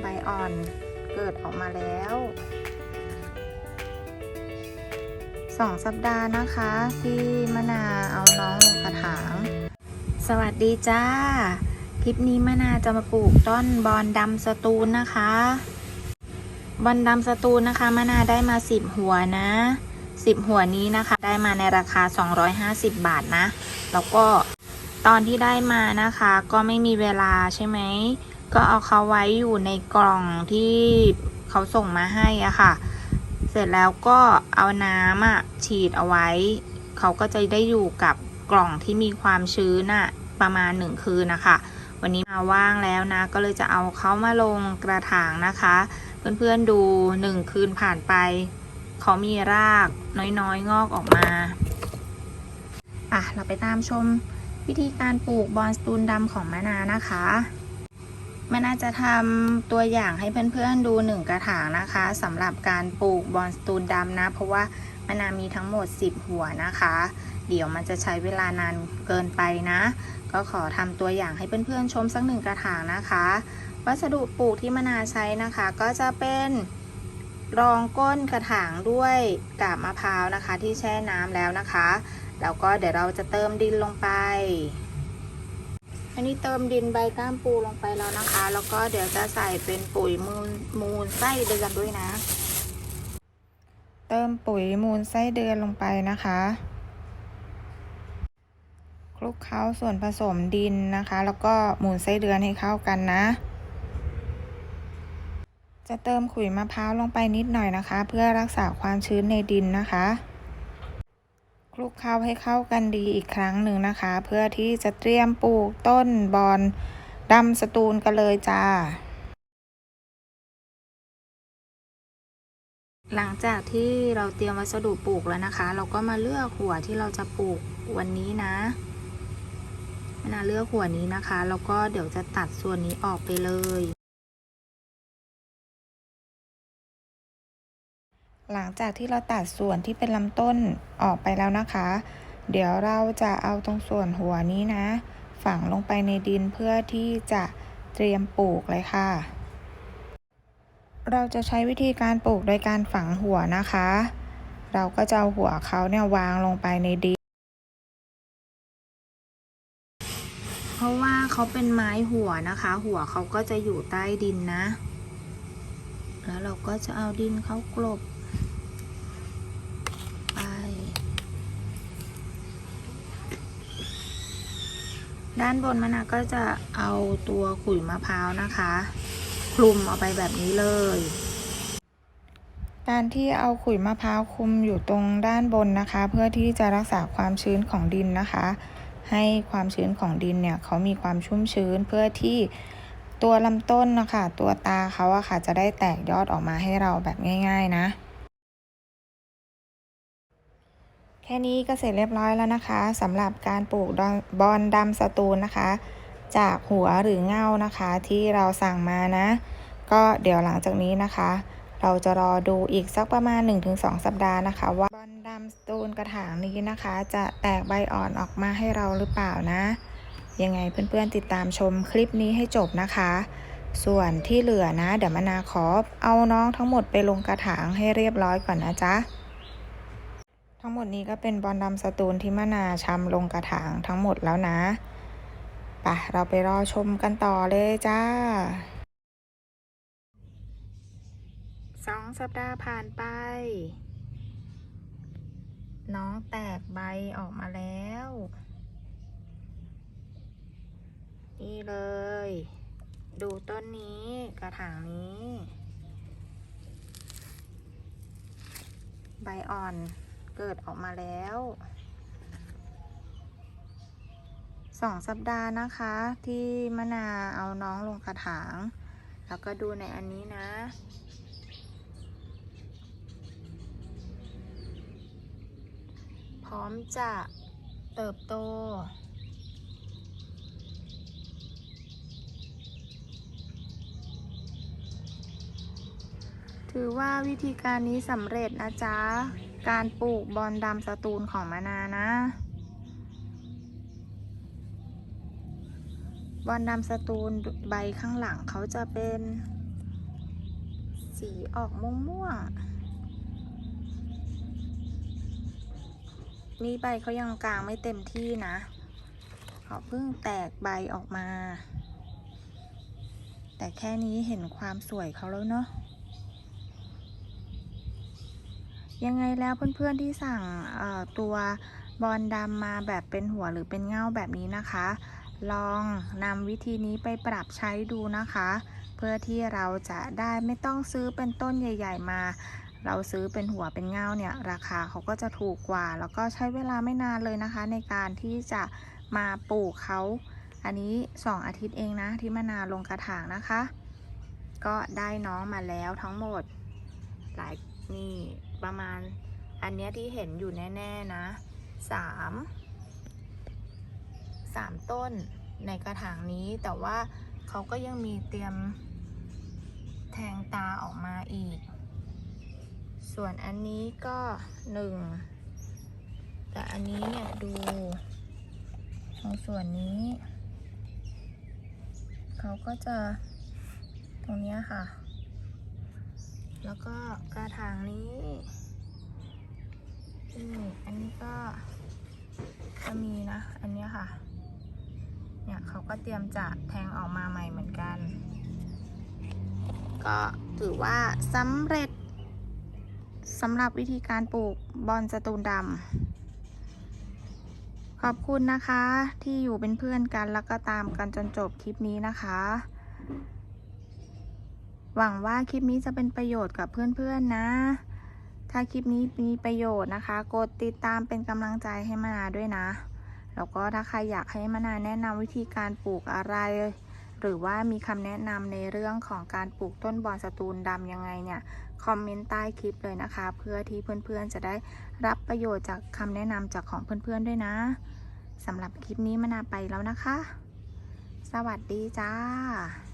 ใบอ่อนเกิดออกมาแล้วสองสัปดาห์นะคะ ที่มะนาเอาน้องลงกระถาง สวัสดีจ้า คลิปนี้มะนาจะมาปลูกต้นบอนดำสตูลนะคะ บอนดำสตูลนะคะมะนาได้มา10หัวนะ10หัวนี้นะคะ ได้มาในราคา 250 บาทนะ แล้วก็ตอนที่ได้มานะคะ ก็ไม่มีเวลาใช่ไหม ก็เอาเขาไว้อยู่ในกล่องที่เขาส่งมาให้อะค่ะ เสร็จแล้วก็เอาน้ำอะฉีดเอาไว้ เขาก็จะได้อยู่กับกล่องที่มีความชื้นอะประมาณหนึ่งคืนนะคะ วันนี้มาว่างแล้วนะ ก็เลยจะเอาเขามาลงกระถางนะคะ เพื่อนๆดูหนึ่งคืนผ่านไป เขามีรากน้อยๆ งอกออกมา อะ เราไปตามชมวิธีการปลูกบอนสตูนดำของมะนานะคะ มะนาจะทำตัวอย่างให้เพื่อนๆดูหนึ่งกระถางนะคะสำหรับการปลูกบอนสตูนดำนะ เพราะว่ามะนามีทั้งหมด 10 หัวนะคะ เดี๋ยวมันจะใช้เวลานานเกินไปนะ ก็ขอทำตัวอย่างให้เพื่อนๆชมสักหนึ่งกระถางนะคะ วัสดุปลูกที่มะนาใช้นะคะ ก็จะเป็นรองก้นกระถางด้วยกาบมะพร้าวนะคะ ที่แช่น้ำแล้วนะคะแล้วก็เดี๋ยวเราจะเติมดินลงไป อันนี้เติมดินใบก้ามปูลงไปแล้วนะคะ แล้วก็เดี๋ยวจะใส่เป็นปุ๋ยมูลมูลไส้เดือนด้วยนะ เติมปุ๋ยมูลไส้เดือนลงไปนะคะคลุกเคล้าส่วนผสมดินนะคะ แล้วก็มูลไส้เดือนให้เข้ากันนะ จะเติมขุยมะพร้าวลงไปนิดหน่อยนะคะ เพื่อรักษาความชื้นในดินนะคะ คลุกเคล้าให้เข้ากันดีอีกครั้งหนึ่งนะคะ เพื่อที่จะเตรียมปลูกต้นบอนดำสตูลกันเลยจ้า หลังจากที่เราเตรียมวัสดุปลูกแล้วนะคะ เราก็มาเลือกหัวที่เราจะปลูกวันนี้นะมะนาเลือกหัวนี้นะคะ แล้วก็เดี๋ยวจะตัดส่วนนี้ออกไปเลย หลังจากที่เราตัดส่วนที่เป็นลำต้นออกไปแล้วนะคะ เดี๋ยวเราจะเอาตรงส่วนหัวนี้นะ ฝังลงไปในดินเพื่อที่จะเตรียมปลูกเลยค่ะ เราจะใช้วิธีการปลูกโดยการฝังหัวนะคะ เราก็จะเอาหัวเขาเนี่ยวางลงไปในดิน เพราะว่าเขาเป็นไม้หัวนะคะ หัวเขาก็จะอยู่ใต้ดินนะ แล้วเราก็จะเอาดินเขากลบไป ด้านบนมันนะก็จะเอาตัวขุยมะพร้าวนะคะ คลุมเอาไปแบบนี้เลย การที่เอาขุยมะพร้าวคลุมอยู่ตรงด้านบนนะคะ เพื่อที่จะรักษาความชื้นของดินนะคะ ให้ความชื้นของดินเนี่ยเขามีความชุ่มชื้นเพื่อที่ตัวลำต้นนะคะตัวตาเขาอะค่ะจะได้แตกยอดออกมาให้เราแบบง่าย ๆ นะ ค่นี้ก็เสร็จเรียบร้อยแล้วนะคะสำหรับการปลูกดอนบอนดำสตูลนะคะ จากหัวหรือเง่านะคะ ที่เราสั่งมานะ ก็เดี๋ยวหลังจากนี้นะคะ เราจะรอดูอีกสักประมาณ 1-2 สัปดาห์นะคะ ว่าบอนดำสตูลกระถางนี้นะคะ จะแตกใบอ่อนออกมาให้เราหรือเปล่านะ ยังไงเพื่อนๆติดตามชมคลิปนี้ให้จบนะคะ ส่วนที่เหลือนะ เดี๋ยวมานาขอเอาน้องทั้งหมดไปลงกระถางให้เรียบร้อยก่อนนะจ๊ะ ทั้งหมดนี้ก็เป็นบอลดำสตูลที่มะนาชำลงกระถางทั้งหมดแล้วนะปะเราไปรอชมกันต่อเลยจ้าสองสัปดาห์ผ่านไป น้องแตกใบออกมาแล้ว นี่เลย ดูต้นนี้กระถางนี้ ใบอ่อน เกิดออกมาแล้วสองสัปดาห์นะคะ ที่มะนาเอาน้องลงกระถาง แล้วก็ดูในอันนี้นะ พร้อมจะเติบโต ถือว่าวิธีการนี้สำเร็จนะจ๊ะ การปลูกบอลดำสตูลของมะนานะ บอลดำสตูลใบข้างหลังเขาจะเป็นสีออกม่วงๆนี่ใบเขายังกลางไม่เต็มที่นะเขาเพิ่งแตกใบออกมา แต่แค่นี้เห็นความสวยเขาแล้วเนาะ ยังไงแล้วเพื่อนๆที่สั่งตัวบอลดำมาแบบเป็นหัวหรือเป็นเงาแบบนี้นะคะ ลองนำวิธีนี้ไปปรับใช้ดูนะคะ เพื่อที่เราจะได้ไม่ต้องซื้อเป็นต้นใหญ่ ๆ มา เราซื้อเป็นหัวเป็นเงาเนี่ยราคาเขาก็จะถูกกว่า แล้วก็ใช้เวลาไม่นานเลยนะคะ ในการที่จะมาปลูกเขาอันนี้ 2 อาทิตย์เองนะที่มะนาวลงกระถางนะคะ ก็ได้น้องมาแล้วทั้งหมดหลายนี่ ประมาณ อันเนี้ยที่เห็นอยู่แน่ ๆ นะสามสามต้นในกระถางนี้แต่ว่าเขาก็ยังมีเตรียมแทงตาออกมาอีก ส่วนอันนี้ก็หนึ่งแต่อันนี้เนี่ยดูตรงส่วนนี้ เขาก็จะตรงนี้ค่ะ แล้วก็กระถางนี้นี่อันนี้ก็จะมีนะ อันนี้ค่ะ เนี่ยเขาก็เตรียมจะแทงออกมาใหม่เหมือนกัน ก็ถือว่าสำเร็จสำหรับวิธีการปลูกบอนสตูนดำขอบคุณนะคะที่อยู่เป็นเพื่อนกันแล้วก็ตามกันจนจบคลิปนี้นะคะ หวังว่าคลิปนี้จะเป็นประโยชน์กับเพื่อนๆนะ ถ้าคลิปนี้มีประโยชน์นะคะ กดติดตามเป็นกำลังใจให้มานาด้วยนะ แล้วก็ถ้าใครอยากให้มานาแนะนำวิธีการปลูกอะไร หรือว่ามีคำแนะนำในเรื่องของการปลูกต้นบอนสตูนดำยังไงเนี่ย คอมเมนต์ใต้คลิปเลยนะคะ เพื่อที่เพื่อนๆจะได้รับประโยชน์จากคำแนะนำจากของเพื่อนๆด้วยนะสำหรับคลิปนี้มานาไปแล้วนะคะ สวัสดีจ้า